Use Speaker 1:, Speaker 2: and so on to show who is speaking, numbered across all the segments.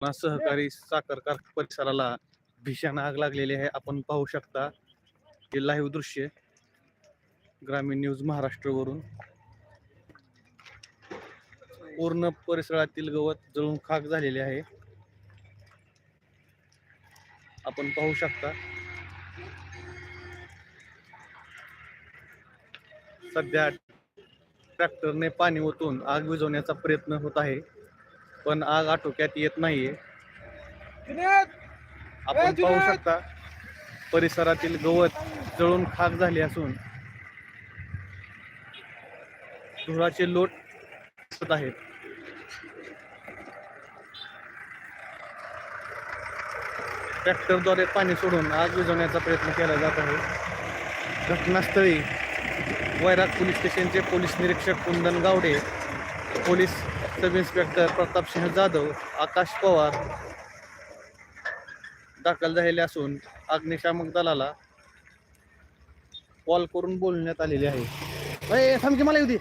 Speaker 1: सहकारी साखर कारखाना परिसराला भीषण आग लागलेली आहे. आपण पाहू शकता हे लाईव्ह दृश्य ग्रामीण न्यूज महाराष्ट्र वरून पूर्ण परिसरातील गवत जळून खाक झालेले आहे. आपण पाहू शकता. सध्या ट्रॅक्टरने पाणी ओतून आग विझवण्याचा प्रयत्न होत आहे. पण आग आटोक्यात येत नाहीये. आपण पाहू शकता परिसरातील गवत जळून खाक झाले असून धुराचे लोट दिसत आहेत. ट्रॅक्टरद्वारे पाणी सोडून आग विझवण्याचा प्रयत्न केला जात आहे. घटनास्थळी वैराग पोलीस स्टेशनचे पोलीस निरीक्षक Kundan Gawade police sub inspector Pratapsinh Jadhav Akash Pawar दाखल झालेले असून अग्निशामक दलाला कॉल करून बोलण्यात आलेले आहे. थांबकी मला येऊ दे.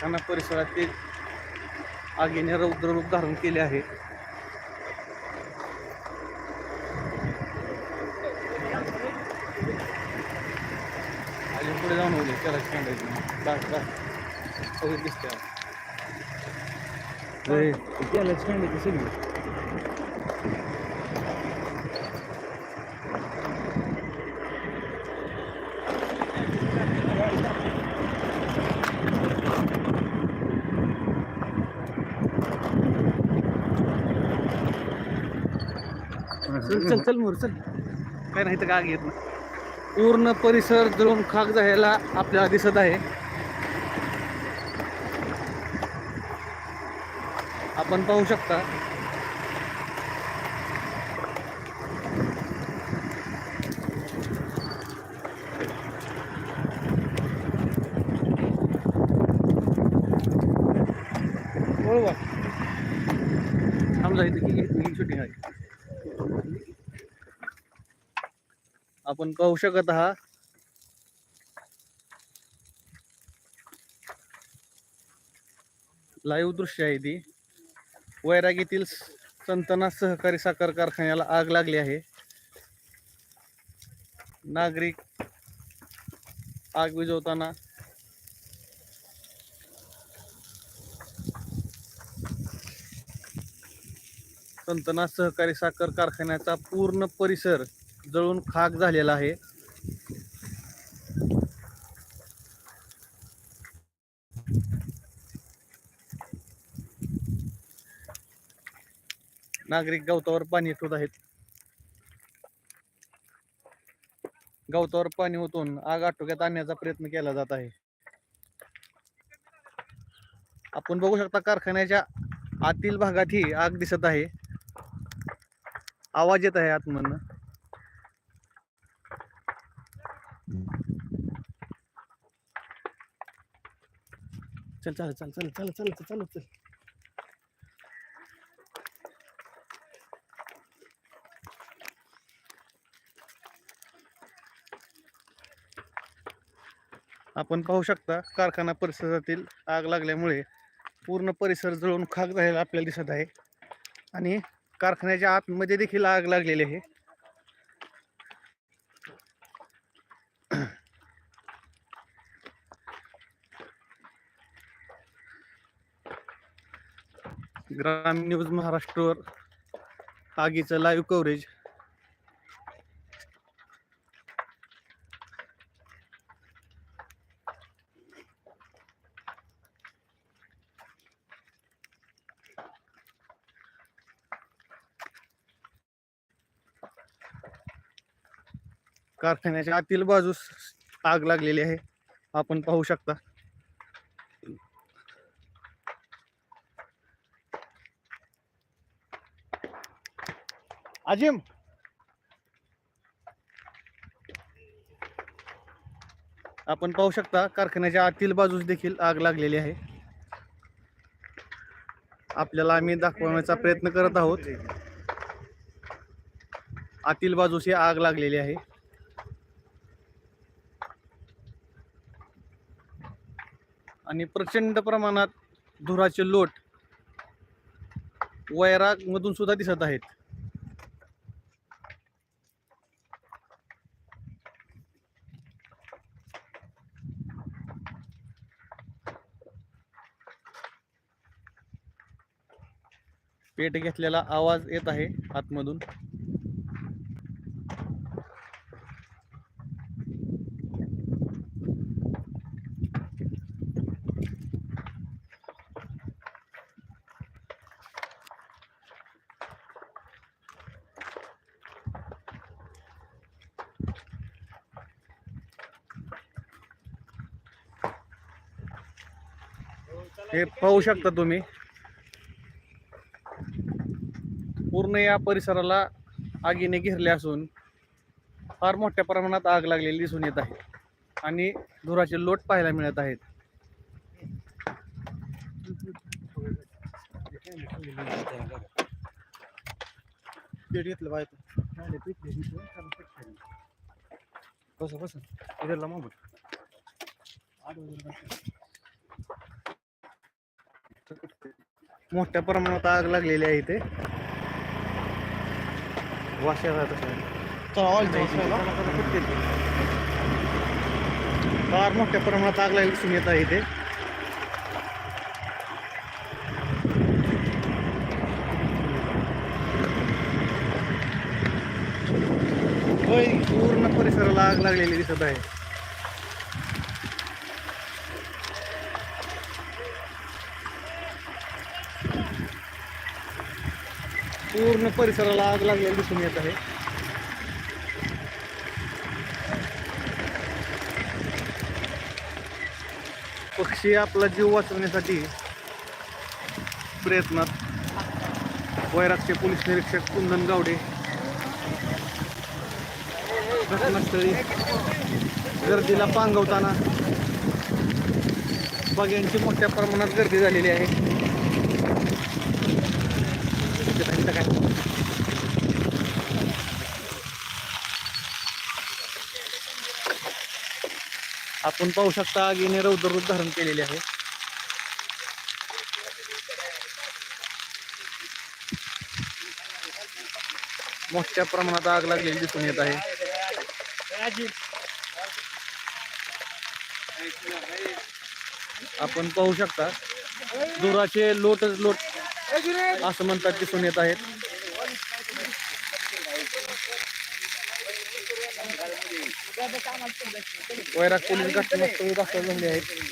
Speaker 1: कारखाना परिसरात ते आगीने रौद्ररूप धारण केले आहे. आणि पुढे जाऊन होते त्याला कॅन्डायची दिसते. त्याला कॅन्डायची सगळी. चल चल मोर चल. काय नाही तर का येत ना पूर्ण परिसर जळून खाक झालेला आपल्याला दिसत आहे. आपण पाहू शकता. थांबला इथे की शूटिंग आहे आपण पाहू शकत आहात. लाईव्ह दृश्य आहे ती. वैरागीतील संतना सहकारी साखर कारखान्याला आग लागली आहे. नागरिक आग विझवताना संतना सहकारी साखर कारखान्याचा पूर्ण परिसर जळून खाक झालेला आहे. नागरिक गवतावर पाणी ठेवत आहेत. गवतावर पाणी ओतून आग आटोक्यात आणण्याचा प्रयत्न केला जात आहे. आपण बघू शकता कारखान्याच्या आतील भागात ही आग दिसत आहे. आवाज येत आहे आतमधनं. चल चल चल चल चल चल चल चल आपण पाहू शकता कारखाना परिसरातील आग लागल्यामुळे पूर्ण परिसर जळून खाक झालेला आपल्याला दिसत आहे. आणि कारखान्याच्या आतमध्ये देखील आग लागलेली आहे. ग्रामीण न्यूज महाराष्ट्रवर आगीचं लाईव्ह कव्हरेज कारखान्याच्या आतील बाजूस आग लागलेली आहे. आपण पाहू शकता. अजिम. आपण पाहू शकता कारखान्याच्या आतील बाजूस देखील आग लागलेली आहे. आपल्याला आम्ही दाखवण्याचा प्रयत्न करत आहोत. आतील बाजूस ही आग लागलेली आहे. आणि प्रचंड प्रमाणात धुराचे लोट वैराग मधून सुद्धा दिसत आहेत. पेट घेतलेला आवाज येत आहे आतमधून. हे पाहू शकता तुम्ही. पूर्ण या परिसराला आगीने घेरले असून फार मोठ्या प्रमाणात आग लागलेली दिसून येत आहे आणि धुराचे लोट पाहायला मिळत आहेत. मोठ्या प्रमाणात आग लागलेली आहे इथे. वाशा राहत फार मोठ्या प्रमाणात आग लागलेली दिसून येत आहे इथे. पूर्ण परिसराला आग लागलेली दिसत आहे. पूर्ण परिसराला आग लागलेली दिसून येत आहे. पक्षी आपला जीव वाचवण्यासाठी प्रयत्नात. वैरागचे पोलीस निरीक्षक कुंदन गावडे. घटनास्थळी गर्दीला पांगवताना बघ्यांची मोठ्या प्रमाणात गर्दी झालेली आहे. इथं काय आपण पाहू शकता आगीने रौद्ररूप धारण केलेले आहे. मोठ्या प्रमाणात आग लागलेली दिसून येत आहे. आपण पाहू शकता दुराचे लोट लोट असं म्हणतात दिसून येत आहेत. वैराग पोलीस घटना दाखल झाले आहेत.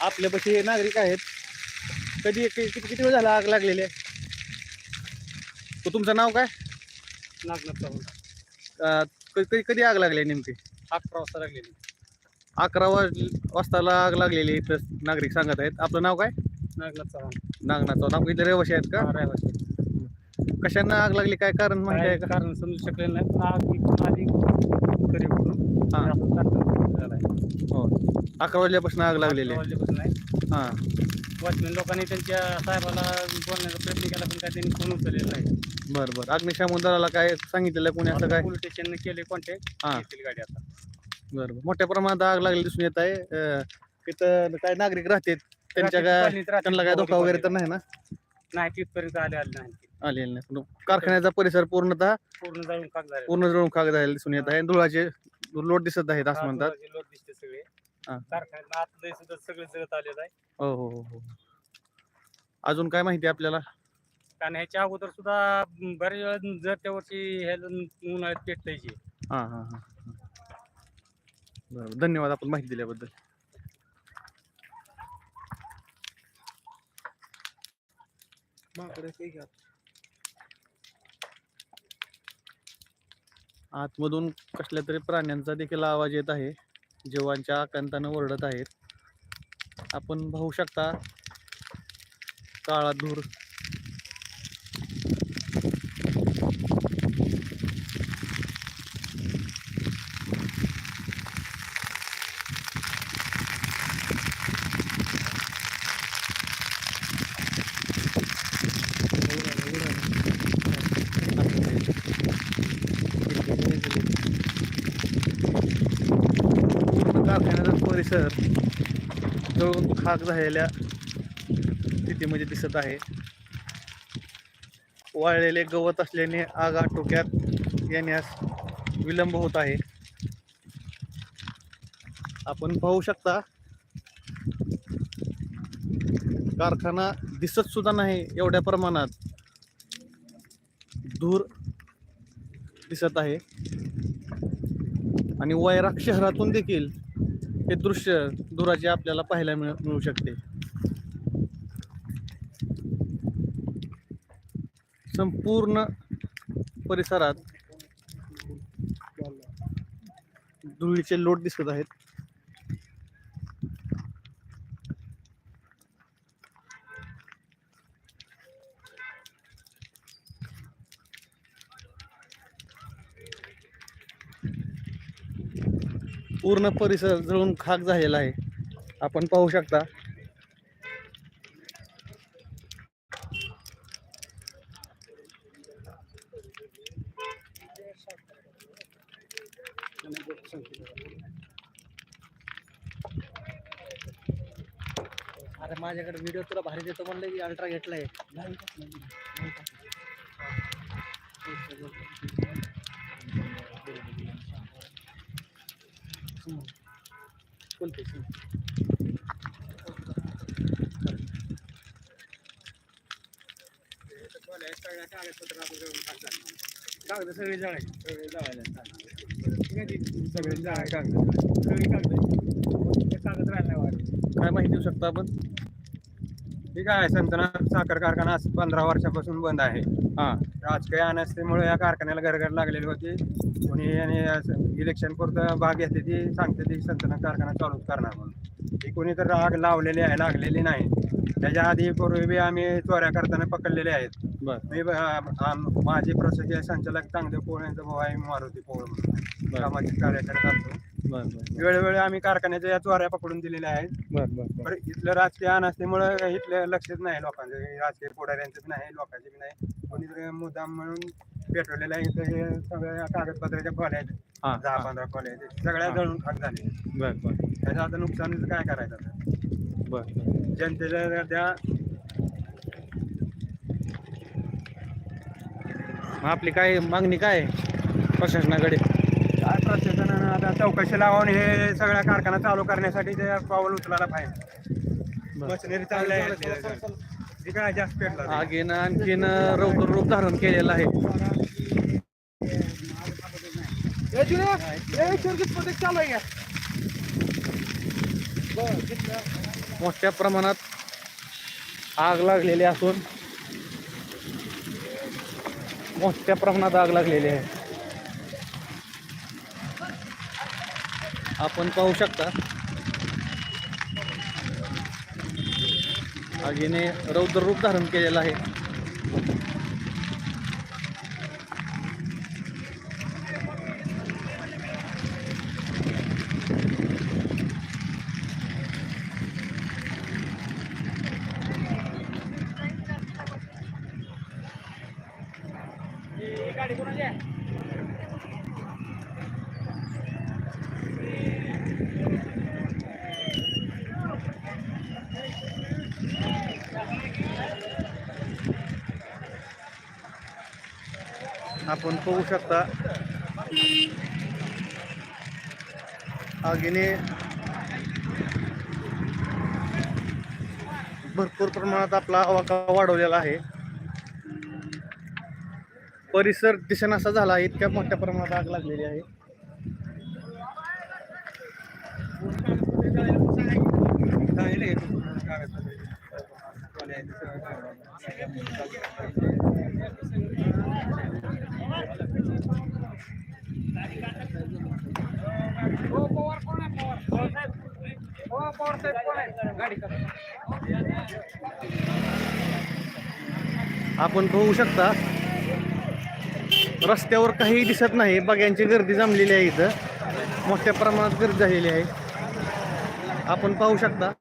Speaker 1: आपल्यापाशी नागरिक आहेत. कधी किती किती वेळ झाला आग लागलेली आहे? तो तुमचं नाव काय?
Speaker 2: नागनाथ चव्हाण.
Speaker 1: कधी कधी आग लागली नेमकी?
Speaker 2: अकरा वाजता लागलेली.
Speaker 1: अकरा वाज वाजताला आग लागलेली इथं नागरिक सांगत आहेत. आपलं नाव काय?
Speaker 2: नागनाथ चव्हाण.
Speaker 1: नागनाथ नाव इथले रहिवाशी आहेत का?
Speaker 2: रहिवासी.
Speaker 1: कशानं आग लागली? काय कारण माहिती आहे
Speaker 2: कारण समजू शकलेलं नाही. आग आली करीकडून
Speaker 1: हा. अकरा वाजल्यापासून आग लागलेली आहे.
Speaker 2: वाजल्यापासून आहे.
Speaker 1: हां.
Speaker 2: वॉचमॅन लोकांनी त्यांच्या साहेबाला बोलण्याचा प्रयत्न केला पण काय त्यांनी फोन उचललेला नाही.
Speaker 1: बरं बरं. अग्निशमन दलाला काय सांगितलेलं कोणी असं काय?
Speaker 2: पोलीस स्टेशनने केले कॉन्टॅक्ट
Speaker 1: हा.
Speaker 2: गाडी आता.
Speaker 1: बरं बरं. मोठ्या प्रमाणात आग लागलेली दिसून येत आहे. अं, तिथं काय नागरिक राहतात? त्यांच्या काय
Speaker 2: कॉलनीत
Speaker 1: त्यांना काय धोका वगैरे तर नाही ना?
Speaker 2: नाही तिथपर्यंत आले आले नाही.
Speaker 1: आलेलं नाही. पण कारखान्याचा परिसर पूर्णतः
Speaker 2: पूर्ण जाऊन काग झाले
Speaker 1: पूर्ण जळून खाक झालेला दिसून येत आहे. धुळाचे लोट दिसत आहेत असं म्हणतात.
Speaker 2: लोक दिसते सगळे. सगळं आलेलं आहे.
Speaker 1: हो हो हो हो. अजून काय माहिती आपल्याला?
Speaker 2: कारण ह्याच्या अगोदर सुद्धा बरेच बऱ्याच वेळा जर त्या वर्षी उन्हाळ्यात पेटतायची
Speaker 1: धन्यवाद आपण माहिती दिल्याबद्दल. आतमधून कसल्या तरी प्राण्यांचा देखील आवाज येत आहे. जीवांच्या आकांतानं ओरडत आहेत. आपण पाहू शकता काळा धूर पूर्ण कारखान्याचा परिसर जळून खाक झालेल्या स्थितीमध्ये दिसत आहे. वाळलेले गवत असल्याने आग आटोक्यात येण्यास विलंब होत आहे. आपण पाहू शकता कारखाना दिसत सुद्धा नाही एवढ्या प्रमाणात. धूर दिसत आहे. आणि वैराग शहरातून देखील हे दृश्य दुराचे आपल्याला पाहायला मिळ मिळू शकते. संपूर्ण परिसरात धुळीचे लोट दिसत आहेत. पूर्ण परिसर जळून खाक झालेला आहे. आपण पाहू शकता.
Speaker 2: अरे माझ्याकडे व्हिडिओ तुला भारी देतो म्हणलं की अल्ट्रा घेतलाय. कागद सगळे जाळायचे सगळे जाळायला सगळे जाळाय कागद सगळे कागद ते कागद राहिला वाट
Speaker 1: काय माहिती देऊ शकता आपण?
Speaker 3: ठीक आहे संतनाथ साखर कारखाना आज पंधरा वर्षापासून बंद आहे.
Speaker 1: हां.
Speaker 3: राजकीय अनस्थेमुळे या कारखान्याला घरघर लागलेली होती. कोणी आणि इलेक्शन पुरतं भाग घेते ती सांगते ती संतनाथ कारखाना चालूच करणार म्हणून. ती कोणी तर आग लावलेली आहे लागलेली नाही. त्याच्या आधी पूर्वी बी आम्ही चोऱ्या करताना पकडलेले आहेत. मी माझे प्रशासकीय संचालक चांगले पोळ यांचा भाऊ आहे मारुती पोळ म्हणून. सामाजिक कार्य करत वेळोवेळी आम्ही कारखान्याच्या या चोऱ्या पकडून दिलेल्या आहेत. इथलं राजकीय अनसल्यामुळं इथलं लक्षच नाही लोकांचं. राजकीय पुढाऱ्यांचंच नाही लोकांचे बी नाही. कोणीतरी मुद्दाम म्हणून पेटवलेलं आहे. इथं हे सगळ्या कागदपत्राच्या खोल्या आहेत.
Speaker 1: हां
Speaker 3: दहा
Speaker 1: हां.
Speaker 3: पंधरा खोल्या आहेत. सगळ्या
Speaker 1: हां.
Speaker 3: जळून खाक झाले
Speaker 1: बर बर.
Speaker 3: त्याचं आता नुकसान काय करायचं आता?
Speaker 1: बर बर.
Speaker 3: जनतेला त्या
Speaker 1: मग आपली काय मागणी काय आहे प्रशासनाकडे?
Speaker 3: काय प्रशासनानं आता चौकशी लावून हे सगळ्या कारखाना चालू करण्यासाठी ते पाऊल उचलायला पाहिजे. मशिनरी चांगल्या आहेत. हे काय जास्त पेटला
Speaker 1: आगीनं आणखीन रौद्र रूप धारण केलेलं आहे. मोठ्या प्रमाणात आग लागलेली असून मोठ्या प्रमाणात आग लागलेली आहे. आपण पाहू शकता आगीने रौद्र रूप धारण केलेलं आहे. बघू शकता आगीने भरपूर प्रमाणात आपला आवाका वाढवलेला आहे परिसर दिसेनासा झाला आहे इतक्या मोठ्या प्रमाणात आग लागलेली आहे आपण पाहू शकता रस्त्यावर काही दिसत नाही. बघ्यांची गर्दी जमलेली आहे इथं. मोठ्या प्रमाणात गर्दी झालेली आहे. आपण पाहू शकता.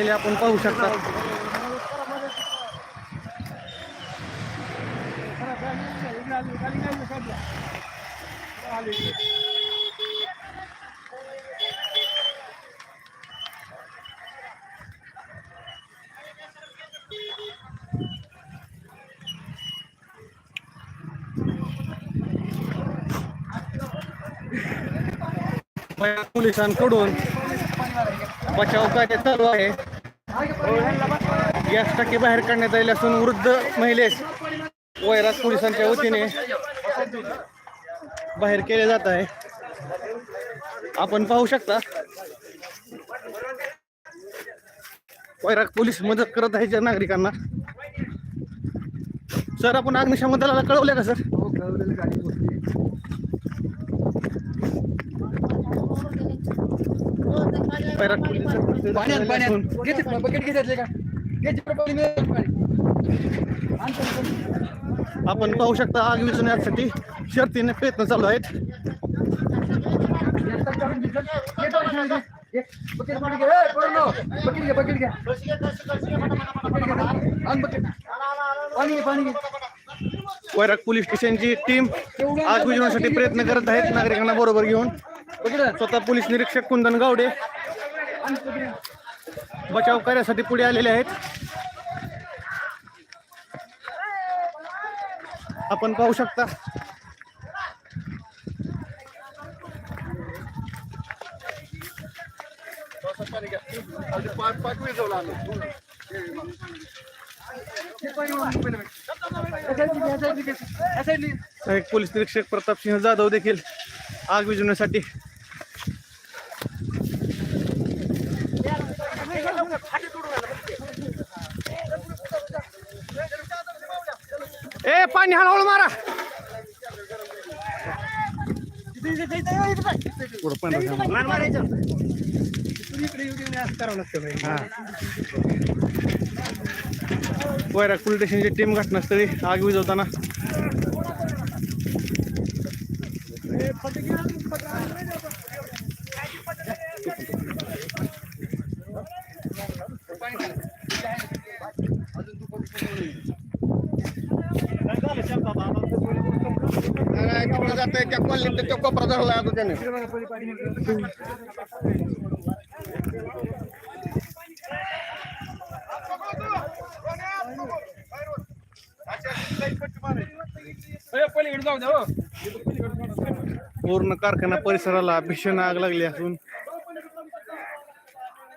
Speaker 1: केलेले आपण पाहू शकता. पोलिसांकडून बचाव कार्य चालू आहे. गॅस टाकी बाहेर काढण्यात आली असून वृद्ध महिलेस वैराग पोलिसांच्या वतीने बाहेर केले जात आहे. आपण पाहू शकता. वैराग पोलीस मदत करत आहे ज्या नागरिकांना. सर आपण अग्निशमन दलाला कळवले का सर? हो, वैराग पोलीस
Speaker 4: पाण्यात पाण्यात. घेते बकेट घेतले का
Speaker 1: आपण पाहू शकता आग विझवण्यासाठी शर्तीने प्रयत्न चालू आहेत. वैराग पोलीस स्टेशनची टीम आग विझवण्यासाठी प्रयत्न करत आहेत. नागरिकांना बरोबर घेऊन. स्वतः पोलीस निरीक्षक कुंदन गावडे. बचाव कार्यासाठी पुढे आलेले आहेत. आपण पाहू शकता. पोलीस निरीक्षक प्रताप सिंह जाधव देखील आग विझवण्यासाठी पाणी हळूहळू मारा पुढं पाणी पोलीस स्टेशनची टीम घटनास्थळी आग विझवताना. जात त्या कॉलनीत त्या कोपरा धरला त्याने पूर्ण कारखाना परिसराला भीषण आग लागली असून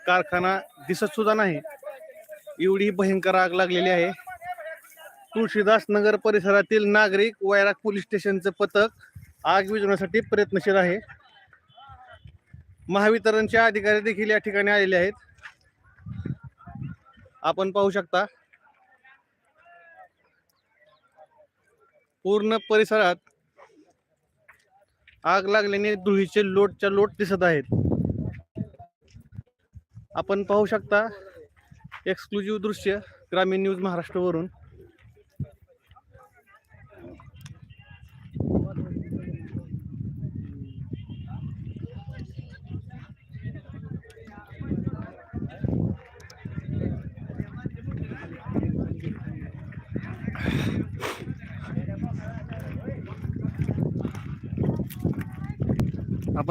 Speaker 1: कारखाना दिसत सुद्धा नाही. एवढी भयंकर आग लागलेली आहे. तुळशीदास नगर परिसरातील नागरिक वैराग पोलीस स्टेशनचं पथक आग विझवण्यासाठी प्रयत्नशील आहे. महावितरणचे अधिकारी देखील या ठिकाणी आलेले आहेत. आपण पाहू शकता. पूर्ण परिसरात आग लागल्याने धुळीचे लोटच्या लोट दिसत आहेत. आपण पाहू शकता. एक्सक्लुझिव्ह दृश्य ग्रामीण न्यूज महाराष्ट्रवरून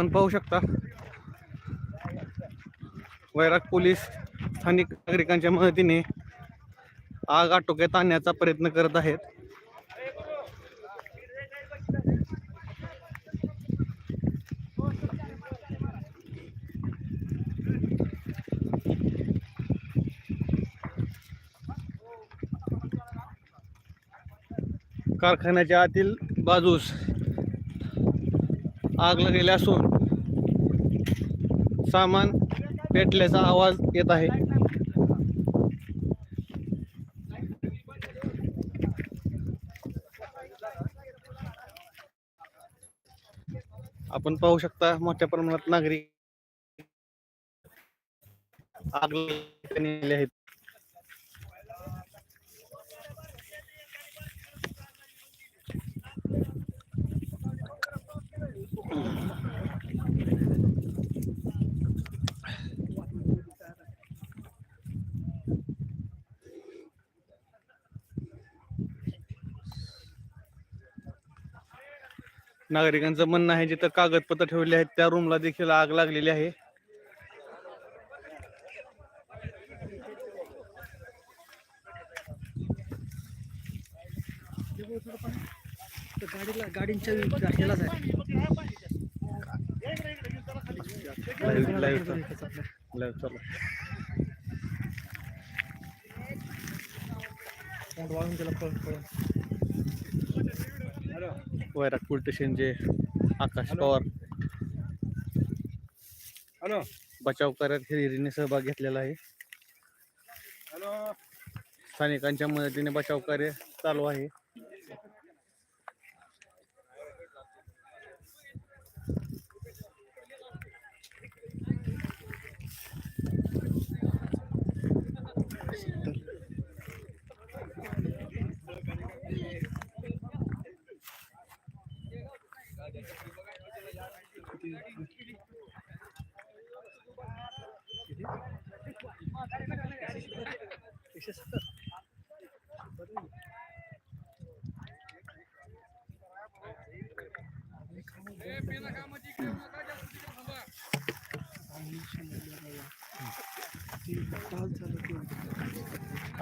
Speaker 1: आपण पाहू शकता. वैराग पोलीस स्थानिक नागरिकांच्या मदतीने आग आटोक्यात आणण्याचा प्रयत्न करत आहेत. कारखान्याच्या आतील बाजूस आग लागलेली असून सामान पेटल्याचा आवाज येत आहे. आपण पाहू शकता मोठ्या प्रमाणात नागरिक आग आहेत. नागरिकांचं म्हणणं आहे जिथं कागदपत्र ठेवले आहेत त्या रूमला देखील आग लागलेली आहे.
Speaker 4: गाडीला गाडींच्या ह्यालाच त्याला
Speaker 1: वैराग पोलीस स्टेशनचे आकाश पवार.
Speaker 3: हॅलो.
Speaker 1: बचाव कार्यात हिरिरीने सहभाग घेतलेला आहे.
Speaker 3: हॅलो.
Speaker 1: स्थानिकांच्या मदतीने बचाव कार्य चालू आहे.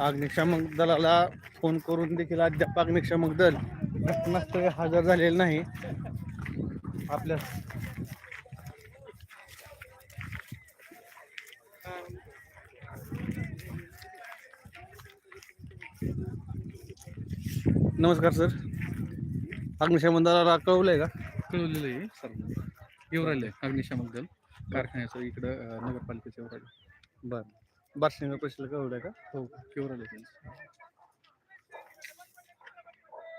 Speaker 1: अग्निशामक दलाला फोन करून देखील अद्याप अग्निशामक दल घटनास्थळी हजर झालेले नाही. आपल्या नमस्कार सर. अग्निशामक दलाला कळवलंय का?
Speaker 5: कळवलेलं आहे सर. येऊ राहिले अग्निशामक दल कारखान्याचं इकडं नगरपालिकेच्या येऊ राहिले
Speaker 1: बर. बार्शिंग प्रश्न कळवलंय का?
Speaker 5: हो त्यांचं.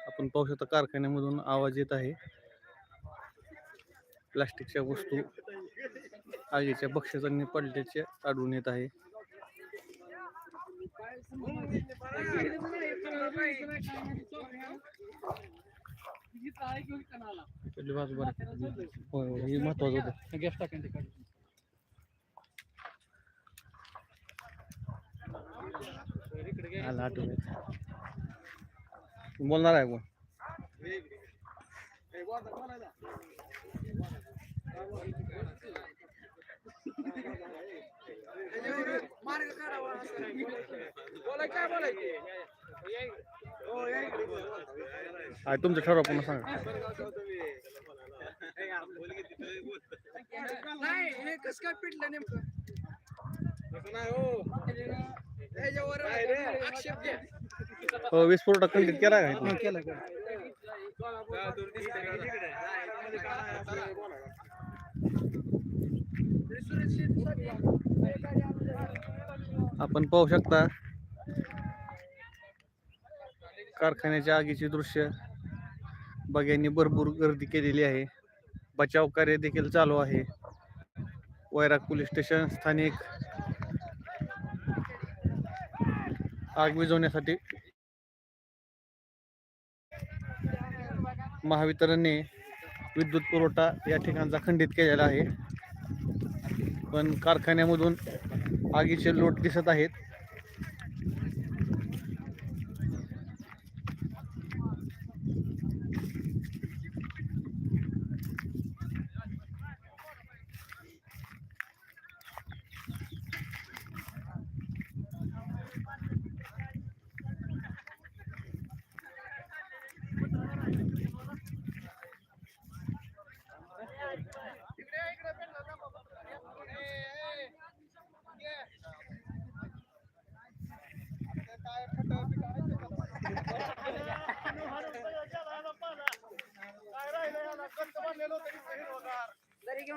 Speaker 1: आपण पाहू शकता कारखान्यामधून आवाज येत आहे. प्लास्टिकच्या वस्तू आगीच्या बक्षिसांनी पडल्याचे आढळून येत आहे. होय हे महत्वाचं होतं.
Speaker 5: गॅस टाकायचं
Speaker 1: आला आठवत बोलणार आहे कोण? आहे तुमचं ठरवा पुन्हा सांगा. हो. वीस फुट कंप्लीट केला का
Speaker 4: केलं का
Speaker 1: आपण पाहू शकता कारखान्याच्या आगीचे दृश्य. बघ्यांनी भरपूर गर्दी केलेली आहे. बचाव कार्य देखील चालू आहे. वैराग पोलीस स्टेशन स्थानिक आग विझवण्यासाठी महावितरणने विद्युत पुरवठा या ठिकाणचा खंडित केलेला आहे. पण कारखान्यामधून आगीचे लोट दिसत आहेत.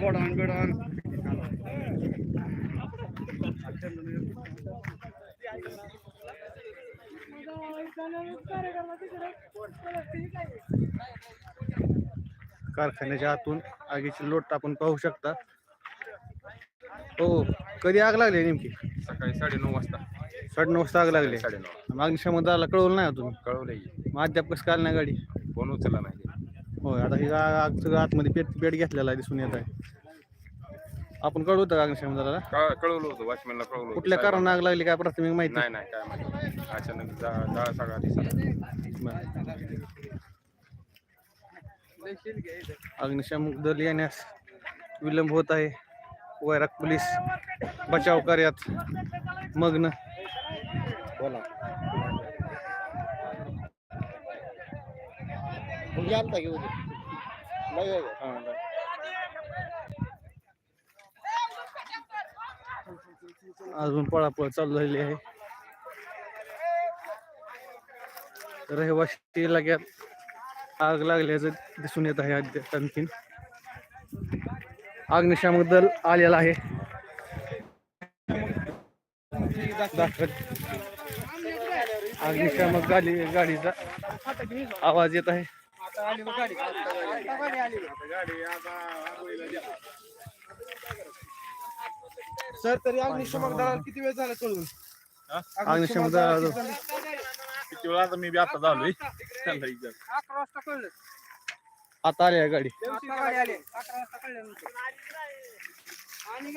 Speaker 1: गोडाऊन बिडाऊन कारखान्याच्या आतून आगीची लोट आपण पाहू शकता. हो कधी आग लागली नेमकी?
Speaker 6: सकाळी साडेनऊ वाजता.
Speaker 1: साडेनऊ वाजता आग लागली.
Speaker 6: साडेनऊ.
Speaker 1: मग अग्निशमन दलाला कळवलं नाही अजून
Speaker 6: कळवलंय.
Speaker 1: मग अद्याप कसं काल नाही गाडी?
Speaker 6: फोन उचलला नाही.
Speaker 1: होय आता ही आग सगळं आतमध्ये पेट पेट घेतलेला आहे दिसून येत आहे. आपण कळवतं का अग्निशमन
Speaker 6: का- कळवलं होतं वॉचमॅनला कळवलं होतं.
Speaker 1: कुठल्या कारण आग लागली काय प्राथमिक माहिती?
Speaker 6: नाही नाही काय माहिती. अचानक जा- जाळ सगळा दिसला
Speaker 1: अग्निशामक दल येण्यास विलंब होत आहे. वैराग पोलीस बचाव कार्यात मग्न. बोला. अजून पळापळ चालू झालेली आहे. रहिवासी इलाक्यात आग लागल्याचं दिसून येत आहे अद्याप आणखीन. अग्निशामक दल आलेला आहे. अग्निशामक गाडी गाडीचा आवाज येत आहे.
Speaker 7: सर तरी अग्निशमक दलाला किती वेळ झाला कळून
Speaker 1: अग्निशमक दल
Speaker 7: किती वेळ आता मी बी आता झालोय. त्यांना विचार.
Speaker 6: अकरा वाजता कळलं.
Speaker 1: आता आली आहे गाडी.
Speaker 6: गाडी आली. अकरा वाजता कळलं आणि